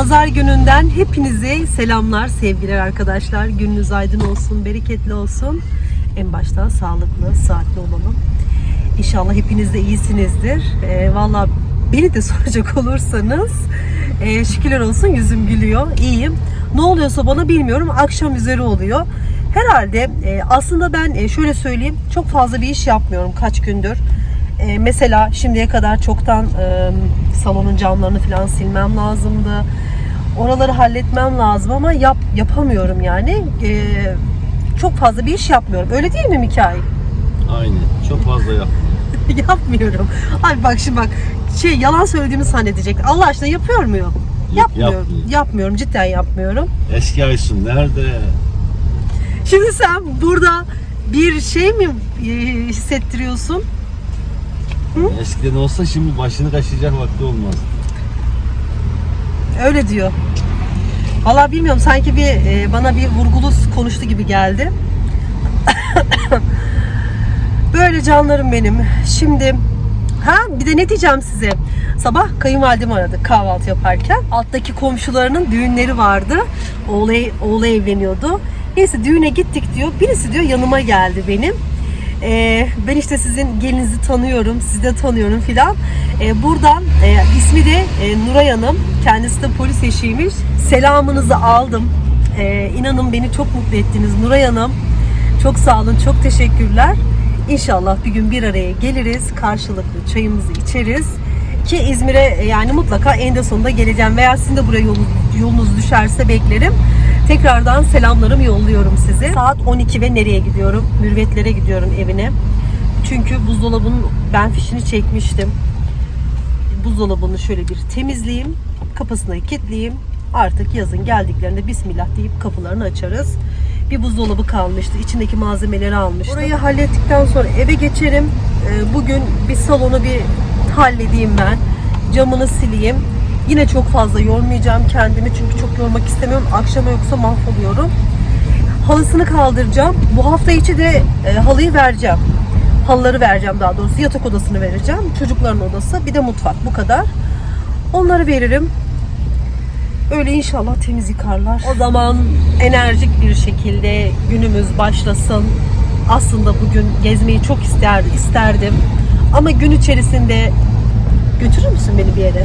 Pazar gününden hepinize selamlar, sevgiler arkadaşlar. Gününüz aydın olsun, bereketli olsun. En başta sağlıklı, sıhhatli olalım. İnşallah hepiniz de iyisinizdir. Ee, Valla beni de soracak olursanız e, şükürler olsun yüzüm gülüyor, iyiyim. Ne oluyorsa bana bilmiyorum, akşam üzeri oluyor. Herhalde e, aslında ben e, şöyle söyleyeyim, çok fazla bir iş yapmıyorum kaç gündür. E, mesela şimdiye kadar çoktan e, salonun camlarını falan silmem lazımdı. Oraları halletmem lazım ama yap yapamıyorum yani. E, çok fazla bir iş yapmıyorum. Öyle değil mi Mikail? Aynen. Çok fazla yap. yapmıyorum. Abi bak şimdi bak şey yalan söylediğimi zannedecek. Allah aşkına yapıyor muyum? Yapmıyorum. yapmıyor. Yapmıyorum. Cidden yapmıyorum. Eski Aysun nerede? Şimdi sen burada bir şey mi e, hissettiriyorsun? Eskiden olsa şimdi başını kaşıyacak vakti olmaz. Öyle diyor. Valla bilmiyorum sanki bir e, bana bir vurgulu konuştu gibi geldi. Böyle canlarım benim. Şimdi ha bir de ne diyeceğim size? Sabah kayınvalidemi aradı kahvaltı yaparken. Alttaki komşularının düğünleri vardı. Oğlu, oğlu evleniyordu. Neyse düğüne gittik diyor. Birisi diyor yanıma geldi benim. Ee, ben işte sizin gelinizi tanıyorum, sizi de tanıyorum filan. Ee, buradan e, ismi de e, Nuray Hanım. Kendisi de polis eşiymiş. Selamınızı aldım. Ee, inanın beni çok mutlu ettiniz Nuray Hanım. Çok sağ olun, çok teşekkürler. İnşallah bir gün bir araya geliriz, karşılıklı çayımızı içeriz. Ki İzmir'e e, yani mutlaka eninde sonunda geleceğim veya sizin de buraya yolunuz düşerse beklerim. Tekrardan selamlarımı yolluyorum size. Saat 12 ve nereye gidiyorum? Mürvetlere gidiyorum evine. Çünkü buzdolabının ben fişini çekmiştim. Buzdolabını şöyle bir temizleyeyim. Kapısını kilitleyeyim. Artık yazın geldiklerinde Bismillah deyip kapılarını açarız. Bir buzdolabı kalmıştı. İçindeki malzemeleri almıştım. Orayı hallettikten sonra eve geçerim. Ee, Bugün bir salonu bir halledeyim ben. Camını sileyim. Yine çok fazla yormayacağım kendimi çünkü çok yormak istemiyorum. Akşama yoksa mahvoluyorum. Halısını kaldıracağım. Bu hafta içi de e, halıyı vereceğim. Halıları vereceğim daha doğrusu. Yatak odasını vereceğim. Çocukların odası. Bir de mutfak. Bu kadar. Onları veririm. Öyle inşallah temiz yıkarlar. O zaman enerjik bir şekilde günümüz başlasın. Aslında bugün gezmeyi çok ister, isterdim. Ama gün içerisinde götürür müsün beni bir yere?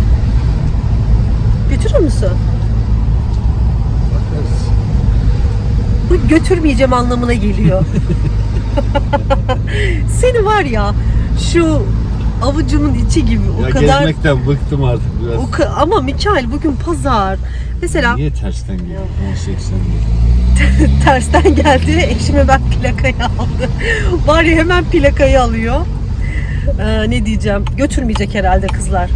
Götürür müsün? Bakarız. Bu götürmeyeceğim anlamına geliyor. Seni var ya şu avucumun içi gibi o ya kadar gezmekten bıktım artık biraz. o ka- ama Mikael bugün pazar. Mesela Niye tersten geliyor? 1080 tersten geldi. Eşime ben plakayı aldı. Var ya hemen plakayı alıyor. Ee, ne diyeceğim? Götürmeyecek herhalde kızlar.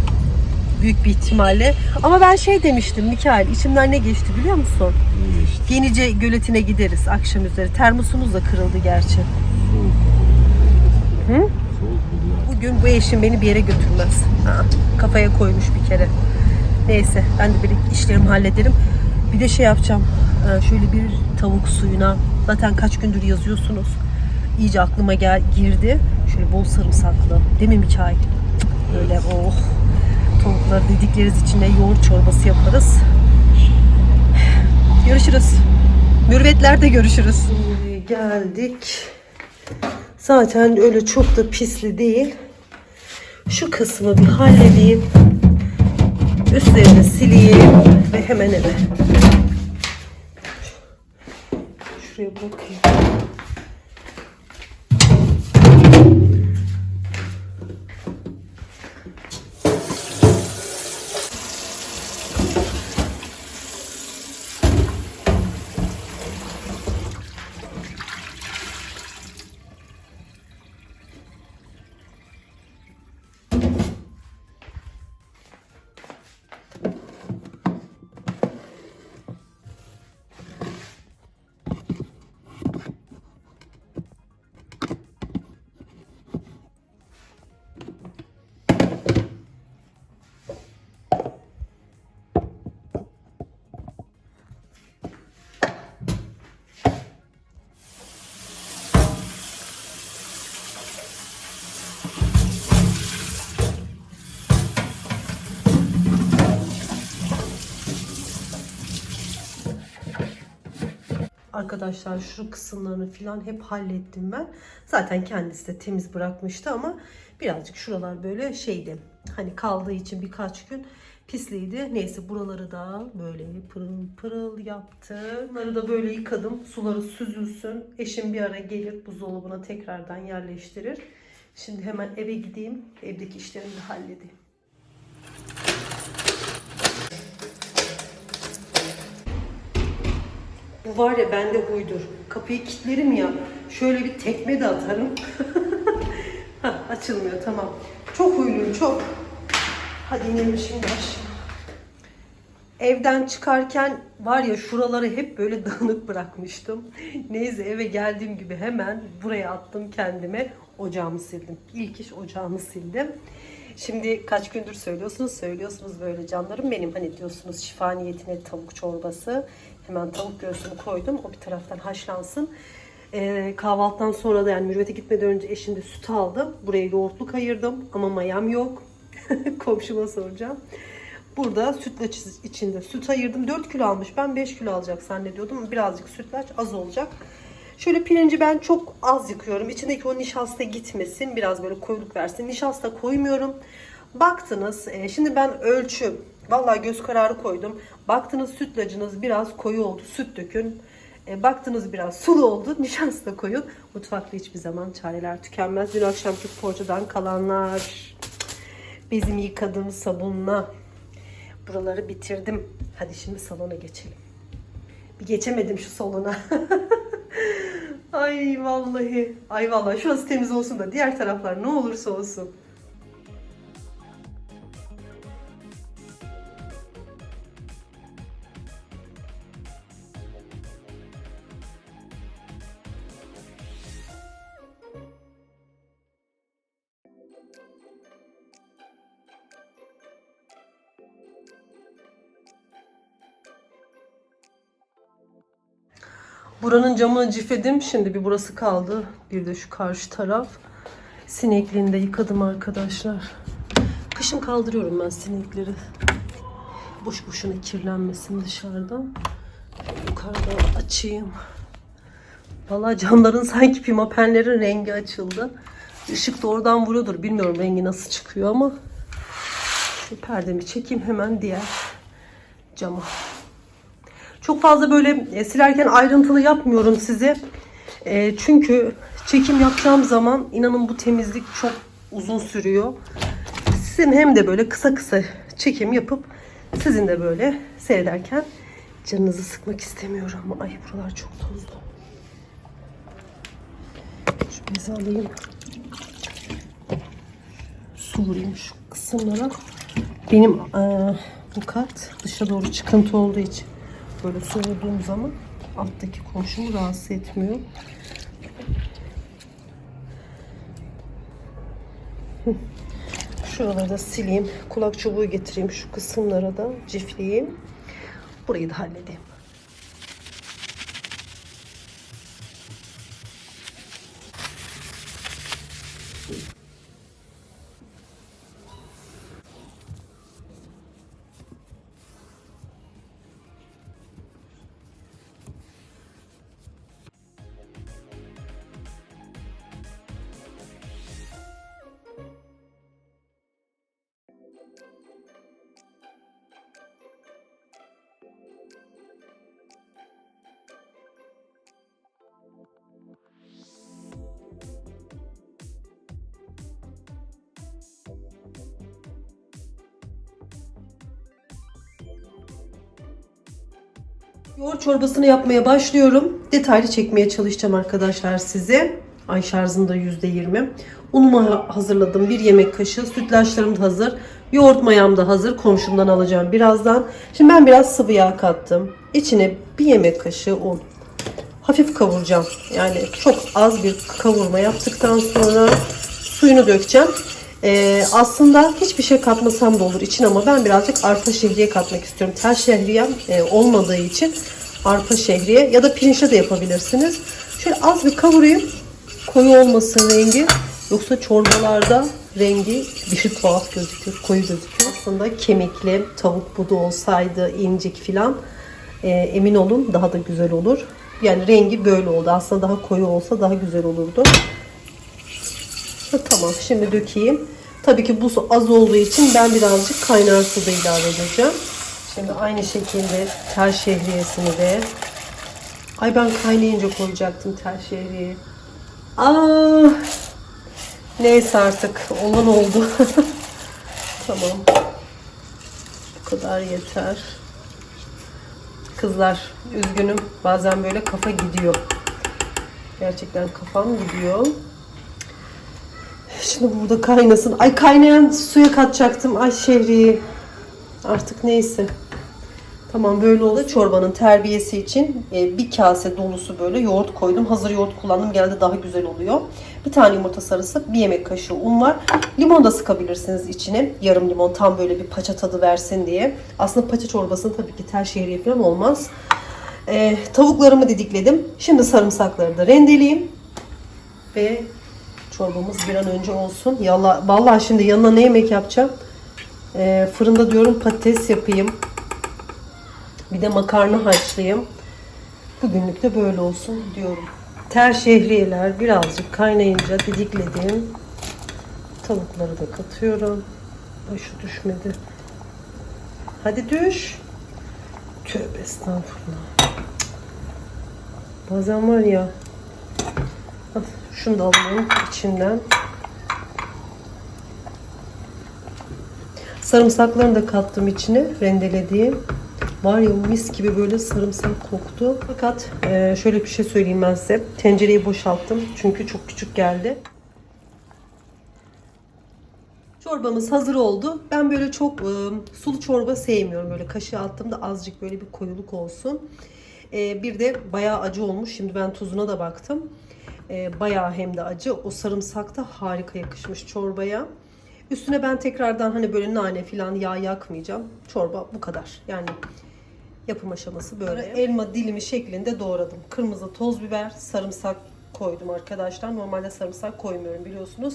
Büyük bir ihtimalle. Ama ben şey demiştim Mikael içimden ne geçti biliyor musun? İşte. Yenice göletine gideriz akşam üzeri. Termosumuz da kırıldı gerçi. Soğuk. Hı? Soğuk. Bugün bu eşim beni bir yere götürmez. Ha, kafaya koymuş bir kere. Neyse ben de bir işlerimi hallederim. Bir de şey yapacağım. Ee, Şöyle bir tavuk suyuna. Zaten kaç gündür yazıyorsunuz. İyice aklıma gel girdi. Şöyle bol sarımsaklı. Değil mi Mikail? Böyle oh. Tavukları dedikleriz içine yoğurt çorbası yaparız. Görüşürüz. Mürvetlerde görüşürüz. Geldik. Zaten öyle çok da pisli değil. Şu kısmı bir halledeyim. Üstlerini sileyim ve hemen eve. Şuraya bırakayım. Arkadaşlar şu kısımlarını falan hep hallettim ben. Zaten kendisi de temiz bırakmıştı ama birazcık şuralar böyle şeydi. Hani kaldığı için birkaç gün pisliydi. Neyse buraları da böyle pırıl pırıl yaptım. Bunları da böyle yıkadım. Suları süzülsün. Eşim bir ara gelir buzdolabına tekrardan yerleştirir. Şimdi hemen eve gideyim. Evdeki işlerimi de halledeyim. Bu var ya bende huydur. Kapıyı kilitlerim ya. Şöyle bir tekme de atarım. Hah, açılmıyor tamam. Çok huyluyum çok. Hadi inelim şimdi aşağı. Evden çıkarken var ya şuraları hep böyle dağınık bırakmıştım. Neyse eve geldiğim gibi hemen buraya attım kendime. Ocağımı sildim. İlk iş ocağımı sildim. Şimdi kaç gündür söylüyorsunuz, söylüyorsunuz böyle canlarım benim. Hani diyorsunuz şifa niyetine tavuk çorbası. Hemen tavuk göğsünü koydum. O bir taraftan haşlansın. Ee, kahvaltıdan sonra da yani mürvete gitmeden önce eşim de süt aldım. Buraya yoğurtluk ayırdım ama mayam yok. Komşuma soracağım. Burada sütlaç içinde süt ayırdım. 4 kilo almış. Ben 5 kilo alacak zannediyordum. Birazcık sütlaç az olacak. Şöyle pirinci ben çok az yıkıyorum. İçindeki o nişasta gitmesin. Biraz böyle koyuluk versin. Nişasta koymuyorum. Baktınız. e, şimdi ben ölçü. Vallahi göz kararı koydum. Baktınız sütlacınız biraz koyu oldu. Süt dökün. E, baktınız biraz sulu oldu. Nişasta koyun. Mutfakta hiçbir zaman çareler tükenmez. Dün akşamki poğaçadan kalanlar. Bizim yıkadığımız sabunla buraları bitirdim. Hadi şimdi salona geçelim. Bir geçemedim şu salona. Ay vallahi. Ay vallahi şurası temiz olsun da diğer taraflar ne olursa olsun. Buranın camını cifledim. Şimdi bir burası kaldı. Bir de şu karşı taraf. Sinekliğini de yıkadım arkadaşlar. Kışın kaldırıyorum ben sinekleri. Boş boşuna kirlenmesin dışarıdan. Yukarıda açayım. Vallahi camların sanki pimapenlerin rengi açıldı. Işık da oradan vuruyordur. Bilmiyorum rengi nasıl çıkıyor ama. Şu perdemi çekeyim hemen diğer cama. Çok fazla böyle e, silerken ayrıntılı yapmıyorum size. E, çünkü çekim yapacağım zaman inanın bu temizlik çok uzun sürüyor. Sizin hem de böyle kısa kısa çekim yapıp sizin de böyle seyrederken canınızı sıkmak istemiyorum. Ay buralar çok tozlu. Şu bezi alayım. Su vurayım şu kısımlara. Benim e, bu kat dışa doğru çıkıntı olduğu için böyle su vurduğum zaman alttaki komşumu rahatsız etmiyor. Şuraları da sileyim. Kulak çubuğu getireyim. Şu kısımlara da cifleyeyim. Burayı da halledeyim. Yoğurt çorbasını yapmaya başlıyorum. Detaylı çekmeye çalışacağım arkadaşlar size. Ay şarjım da %20. Unumu hazırladım. Bir yemek kaşığı. Sütlaçlarım da hazır. Yoğurt mayam da hazır. Komşumdan alacağım birazdan. Şimdi ben biraz sıvı yağ kattım. İçine bir yemek kaşığı un. Hafif kavuracağım. Yani çok az bir kavurma yaptıktan sonra suyunu dökeceğim. Ee, aslında hiçbir şey katmasam da olur için ama ben birazcık arpa şehriye katmak istiyorum. Tel şehriyem e, olmadığı için arpa şehriye ya da pirinçle de yapabilirsiniz. Şöyle az bir kavurayım. Koyu olmasın rengi. Yoksa çorbalarda rengi bir tuhaf gözüküyor. Koyu gözüküyor. Aslında kemikli tavuk budu olsaydı incik filan e, emin olun daha da güzel olur. Yani rengi böyle oldu. Aslında daha koyu olsa daha güzel olurdu. Tamam şimdi dökeyim. Tabii ki bu su az olduğu için ben birazcık kaynar su da ilave edeceğim. Şimdi aynı şekilde tel şehriyesini de. Ay ben kaynayınca koyacaktım tel şehriyeyi. Aa, neyse artık olan oldu. tamam. Bu kadar yeter. Kızlar üzgünüm. Bazen böyle kafa gidiyor. Gerçekten kafam gidiyor. Şimdi burada kaynasın. Ay kaynayan suya katacaktım. Ay şehriyi. Artık neyse. Tamam böyle oldu. Çorbanın terbiyesi için e, bir kase dolusu böyle yoğurt koydum. Hazır yoğurt kullandım. Geldi daha güzel oluyor. Bir tane yumurta sarısı, bir yemek kaşığı un var. Limon da sıkabilirsiniz içine. Yarım limon tam böyle bir paça tadı versin diye. Aslında paça çorbasının tabii ki tel şehriye falan olmaz. E, tavuklarımı didikledim. Şimdi sarımsakları da rendeleyeyim. Ve çorbamız bir an önce olsun. Yalla, vallahi şimdi yanına ne yemek yapacağım? E, fırında diyorum patates yapayım. Bir de makarna haşlayayım. Bugünlük de böyle olsun diyorum. Ter şehriyeler birazcık kaynayınca didikledim. Tavukları da katıyorum. Ay şu düşmedi. Hadi düş. Tövbe estağfurullah. Bazen var ya. Al, Şunu da alayım içinden. Sarımsaklarını da kattım içine rendelediğim. Var ya mis gibi böyle sarımsak koktu. Fakat e, şöyle bir şey söyleyeyim ben size. Tencereyi boşalttım çünkü çok küçük geldi. Çorbamız hazır oldu. Ben böyle çok e, sulu çorba sevmiyorum. Böyle kaşığı attığımda azıcık böyle bir koyuluk olsun. E, bir de bayağı acı olmuş. Şimdi ben tuzuna da baktım. E, bayağı hem de acı. O sarımsak da harika yakışmış çorbaya. Üstüne ben tekrardan hani böyle nane falan yağ yakmayacağım. Çorba bu kadar. Yani yapım aşaması böyle. Elma dilimi şeklinde doğradım. Kırmızı toz biber, sarımsak koydum arkadaşlar. Normalde sarımsak koymuyorum biliyorsunuz.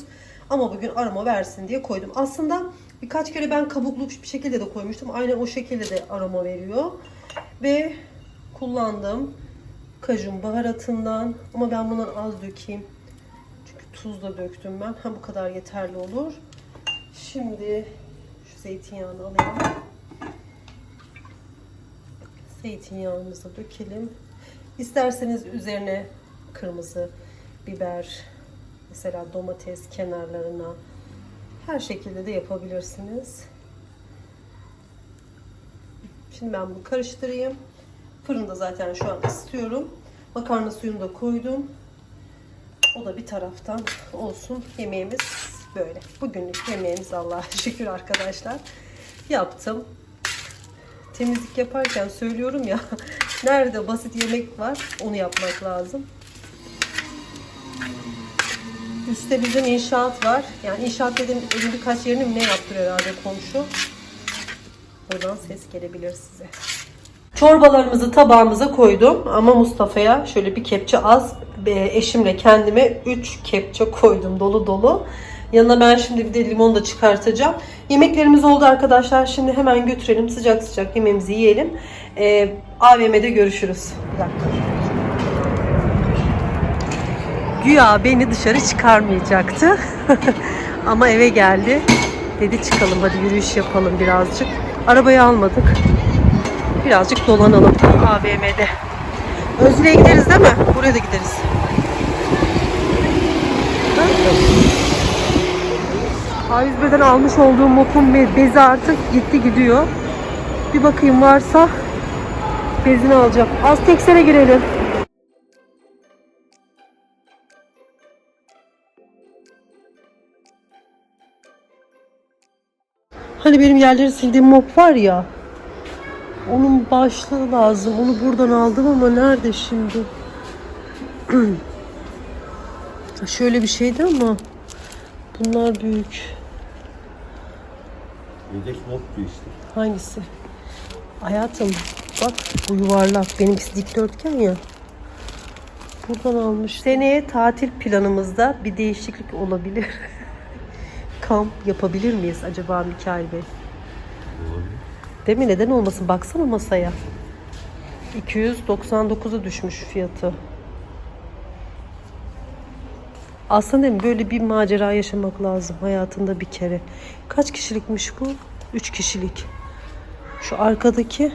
Ama bugün aroma versin diye koydum. Aslında birkaç kere ben kabuklu bir şekilde de koymuştum. Aynen o şekilde de aroma veriyor. Ve kullandım kajun baharatından. Ama ben bundan az dökeyim. Çünkü tuz da döktüm ben. Ha bu kadar yeterli olur. Şimdi şu zeytinyağını alayım. Zeytinyağımızı dökelim. İsterseniz üzerine kırmızı biber, mesela domates kenarlarına her şekilde de yapabilirsiniz. Şimdi ben bunu karıştırayım. Fırında zaten şu an ısıtıyorum. Makarna suyunu da koydum. O da bir taraftan olsun. Yemeğimiz böyle. Bugünlük yemeğimiz Allah'a şükür arkadaşlar. Yaptım. Temizlik yaparken söylüyorum ya. Nerede basit yemek var onu yapmak lazım. Üstte bizim inşaat var. Yani inşaat dedim evin birkaç yerini ne yaptırıyor herhalde komşu. Buradan ses gelebilir size. Çorbalarımızı tabağımıza koydum ama Mustafa'ya şöyle bir kepçe az eşimle kendime 3 kepçe koydum dolu dolu. Yanına ben şimdi bir de limon da çıkartacağım. Yemeklerimiz oldu arkadaşlar. Şimdi hemen götürelim sıcak sıcak yemeğimizi yiyelim. Ee, AVM'de görüşürüz. Bir dakika. Güya beni dışarı çıkarmayacaktı. Ama eve geldi. Dedi çıkalım hadi yürüyüş yapalım birazcık. Arabayı almadık. Birazcık dolanalım AVM'de. Özü'ye gideriz değil mi? Buraya da gideriz. A101'den almış olduğum mopun be- bezi artık gitti gidiyor. Bir bakayım varsa bezini alacağım. Azteksel'e girelim. Hani benim yerleri sildiğim mop var ya. Onun başlığı lazım. Onu buradan aldım ama nerede şimdi? Şöyle bir şeydi ama bunlar büyük. Yedek not bu işte. Hangisi? Hayatım bak bu yuvarlak. Benimkisi dikdörtgen ya. Buradan almış. Seneye tatil planımızda bir değişiklik olabilir. Kamp yapabilir miyiz acaba Mikail Bey? Değil mi? Neden olmasın? Baksana masaya. 299'a düşmüş fiyatı. Aslında değil mi? böyle bir macera yaşamak lazım hayatında bir kere. Kaç kişilikmiş bu? 3 kişilik. Şu arkadaki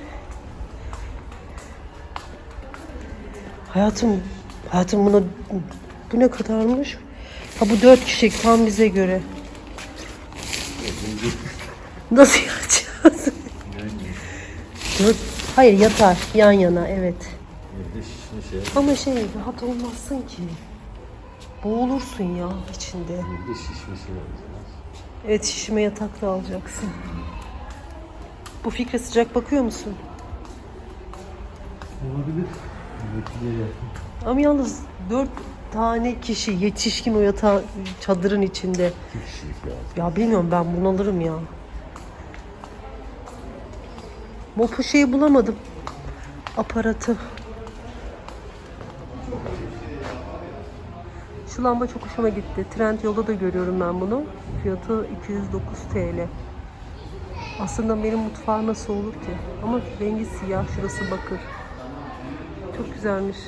Hayatım, hayatım buna bu ne kadarmış? Ha bu 4 kişilik tam bize göre. Nasıl yapacağız? Dört, hayır yatar yan yana evet. Evde şişme şey. Ama şey rahat olmazsın ki. Boğulursun ya içinde. Evde şişmesi var. Evet şişime yatak da alacaksın. Bu fikre sıcak bakıyor musun? Olabilir. Bekliyor. Ama yalnız dört tane kişi yetişkin o yatağı çadırın içinde. İki kişilik lazım. Ya bilmiyorum ben bunalırım ya. Mopu şeyi bulamadım. Aparatı. Şu lamba çok hoşuma gitti. Trend yolda da görüyorum ben bunu. Fiyatı 209 TL. Aslında benim mutfağım nasıl olur ki? Ama rengi siyah, şurası bakır. Çok güzelmiş.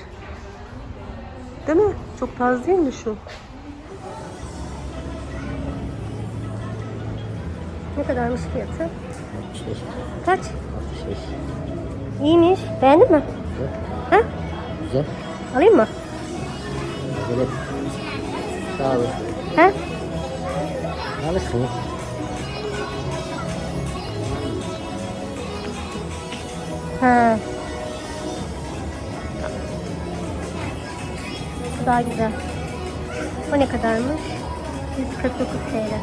Değil mi? Çok tarz değil mi şu? Ne kadarmış fiyatı? 65. Kaç? 65. İyiymiş. Beğendin mi? Ha? Güzel. Alayım mı? Evet. Sağ olun. Ha? Alırsınız. Ha. Bu daha güzel. O ne kadarmış? 149 TL.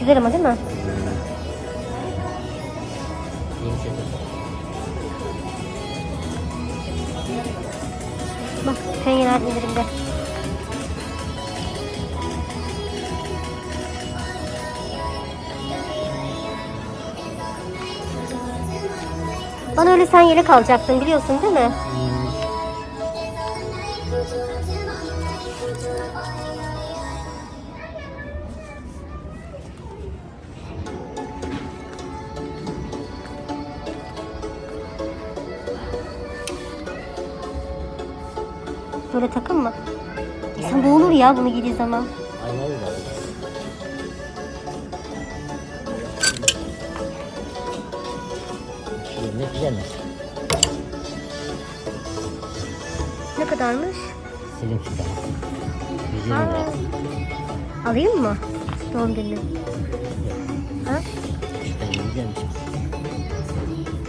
Güzel ama değil mi? Penyeler indirimde. Bana öyle sen yelek alacaktın biliyorsun değil mi? Ya bunu giydiği zaman. Aynen öyle. Ne güzelmiş. Ne kadarmış? Aa, mi? alayım mı? Doğum günü. Ha? Güzelmiş.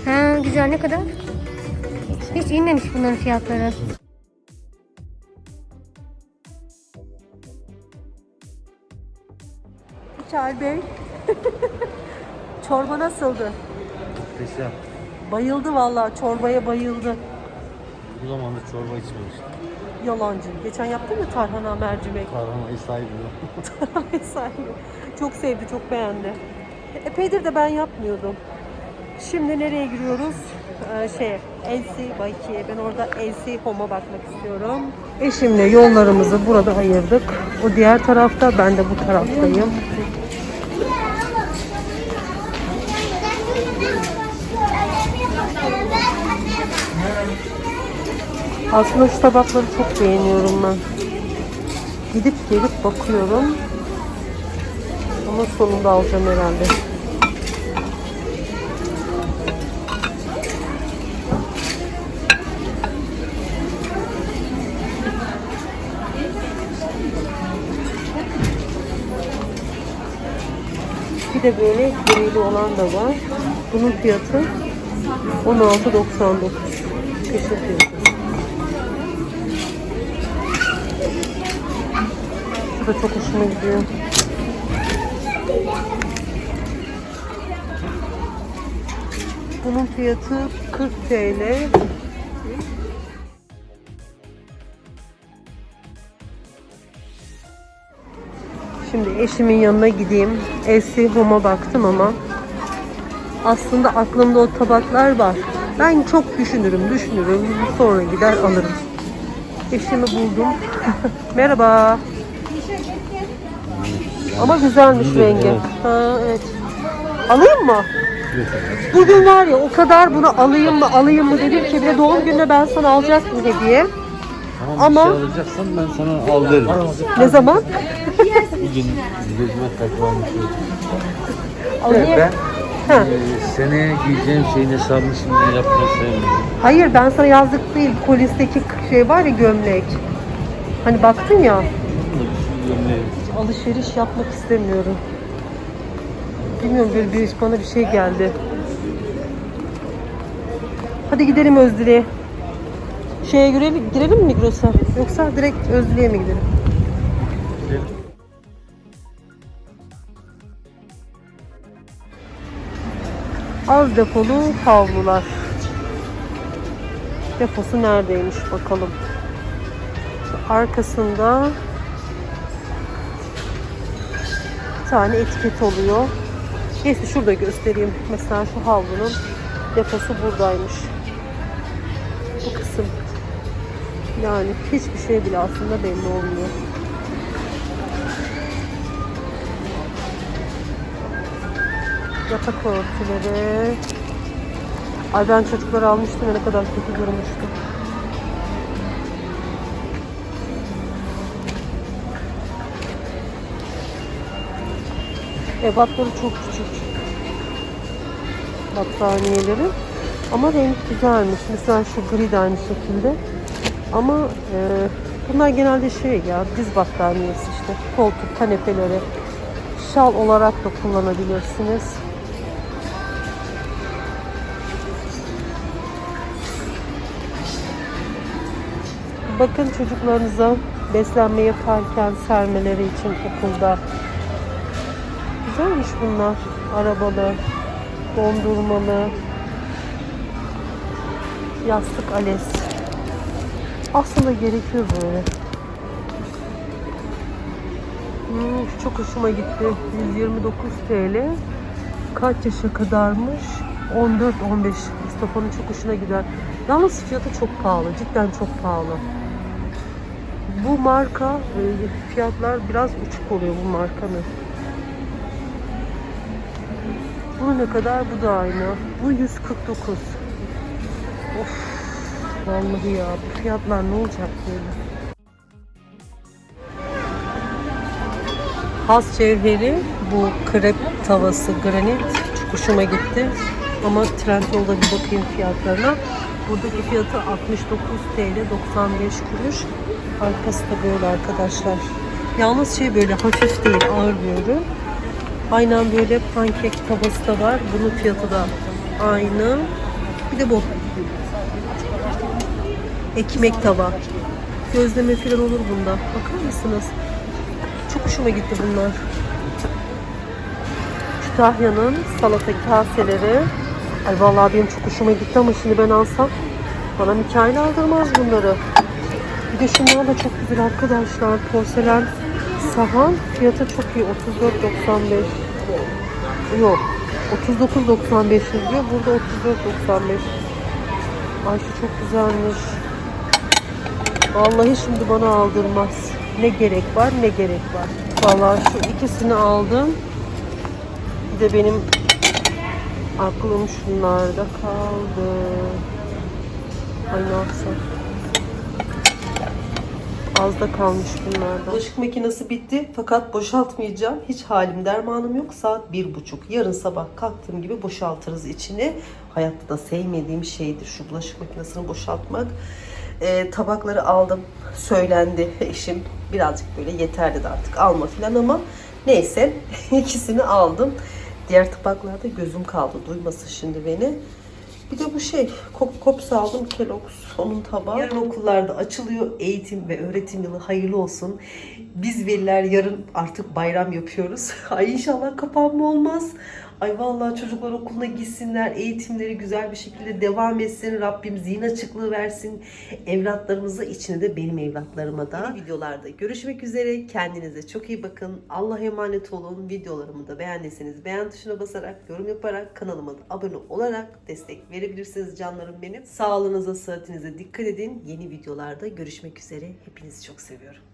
ha, güzel ne kadar? Hiç inmemiş bunların fiyatları. Çağrı Bey. Çorba nasıldı? Muhteşem. Bayıldı vallahi çorbaya bayıldı. Bu zamanda çorba içmemiştim. Yalancı. Geçen yaptın mı tarhana mercimek? Kahraman sahibi yok. Vesaire. çok sevdi, çok beğendi. Epeydir de ben yapmıyordum. Şimdi nereye giriyoruz? Ee, şey, LC Baki'ye. Ben orada LC Home'a bakmak istiyorum. Eşimle yollarımızı burada ayırdık. O diğer tarafta, ben de bu taraftayım. Aslında şu tabakları çok beğeniyorum ben. Gidip gelip bakıyorum. Ama sonunda alacağım herhalde. Bir de böyle grili olan da var. Bunun fiyatı 16.99. Peşin fiyatı. Bu da çok hoşuma gidiyor. Bunun fiyatı 40 TL. Şimdi eşimin yanına gideyim. LC Home'a baktım ama aslında aklımda o tabaklar var. Ben çok düşünürüm, düşünürüm. Sonra gider alırım. Eşimi buldum. Merhaba. Ama güzelmiş Güzel, rengi. Ha, evet. Alayım mı? Bugün var ya o kadar bunu alayım mı alayım mı dedim ki bir de doğum gününe ben sana alacaktım hediye. Ama, Ama- bir şey alacaksan ben sana al derim. Ne zaman? Bugün gözüme takılan bir şey. Alayım. Ben Ha. e, seneye giyeceğim şeyin hesabını şimdi yapmayı sevmiyorum. Hayır ben sana yazdık değil. Polis'teki şey var ya gömlek. Hani baktın ya. Gömleği. Hiç alışveriş yapmak istemiyorum. Bilmiyorum böyle bir bana bir şey geldi. Hadi gidelim Özdile'ye. Şeye girelim, girelim mi Migros'a? Yoksa direkt Özdile'ye mi gidelim? Az depolu havlular. Deposu neredeymiş bakalım. Arkasında bir tane etiket oluyor. Neyse şurada göstereyim. Mesela şu havlunun deposu buradaymış. Bu kısım. Yani hiçbir şey bile aslında belli olmuyor. Yatak örtüleri. Ay ben çocukları almıştım ya ne kadar kötü durmuştu. Ebatları çok küçük. Battaniyeleri. Ama renk güzelmiş. Mesela şu gri de aynı şekilde. Ama e, bunlar genelde şey ya diz battaniyesi işte. Koltuk, kanepeleri. Şal olarak da kullanabilirsiniz. Bakın çocuklarınıza beslenme yaparken sermeleri için okulda Güzelmiş bunlar. Arabalı, dondurmalı, yastık ales. Aslında gerekiyor böyle. Hmm, çok hoşuma gitti. 129 TL. Kaç yaşa kadarmış? 14-15. Mustafa'nın çok hoşuna gider. Yalnız fiyatı çok pahalı. Cidden çok pahalı. Bu marka e, fiyatlar biraz uçuk oluyor bu markanın. Bu ne kadar? Bu da aynı. Bu 149. Of. Vallahi ya bu fiyatlar ne olacak böyle? Has cevheri bu krep tavası granit çok hoşuma gitti. Ama Trendyol'da bir bakayım fiyatlarına. Buradaki fiyatı 69 TL 95 kuruş. Arkası da böyle arkadaşlar. Yalnız şey böyle hafif değil ağır bir ürün. Aynen böyle pankek tavası da var. Bunun fiyatı da aynı. Bir de bu. Ekmek tava. Gözleme falan olur bunda. Bakar mısınız? Çok hoşuma gitti bunlar. Kütahya'nın salata kaseleri. Ay vallahi benim çok hoşuma gitti ama şimdi ben alsam bana Mikail aldırmaz bunları. Bir de şunlar da çok güzel arkadaşlar. Porselen sahan fiyatı çok iyi. 34.95. Yok. 39.95 yazıyor. Burada 34.95. Ay şu çok güzelmiş. Vallahi şimdi bana aldırmaz. Ne gerek var ne gerek var. Vallahi şu ikisini aldım. Bir de benim aklım şunlarda kaldı. Ay ne yapsam. Az da kalmış bunlardan. Bulaşık makinesi bitti fakat boşaltmayacağım. Hiç halim dermanım yok. Saat bir buçuk. Yarın sabah kalktığım gibi boşaltırız içini. Hayatta da sevmediğim şeydir şu bulaşık makinesini boşaltmak. Ee, tabakları aldım. Söylendi eşim. Birazcık böyle yeter dedi artık alma falan ama neyse ikisini aldım. Diğer tabaklarda gözüm kaldı. Duymasın şimdi beni. Bir de bu şey, kop, kops aldım Kellogg's, onun tabağı. Yarın okullarda açılıyor. Eğitim ve öğretim yılı hayırlı olsun. Biz veliler yarın artık bayram yapıyoruz. Ay inşallah kapanma olmaz. Ay vallahi çocuklar okuluna gitsinler, eğitimleri güzel bir şekilde devam etsin. Rabbim zihin açıklığı versin. Evlatlarımıza, içine de benim evlatlarıma da. Yeni videolarda görüşmek üzere. Kendinize çok iyi bakın. Allah'a emanet olun. Videolarımı da beğendiyseniz beğen tuşuna basarak, yorum yaparak, kanalıma da abone olarak destek verebilirsiniz canlarım benim. Sağlığınıza, sıhhatinize dikkat edin. Yeni videolarda görüşmek üzere. Hepinizi çok seviyorum.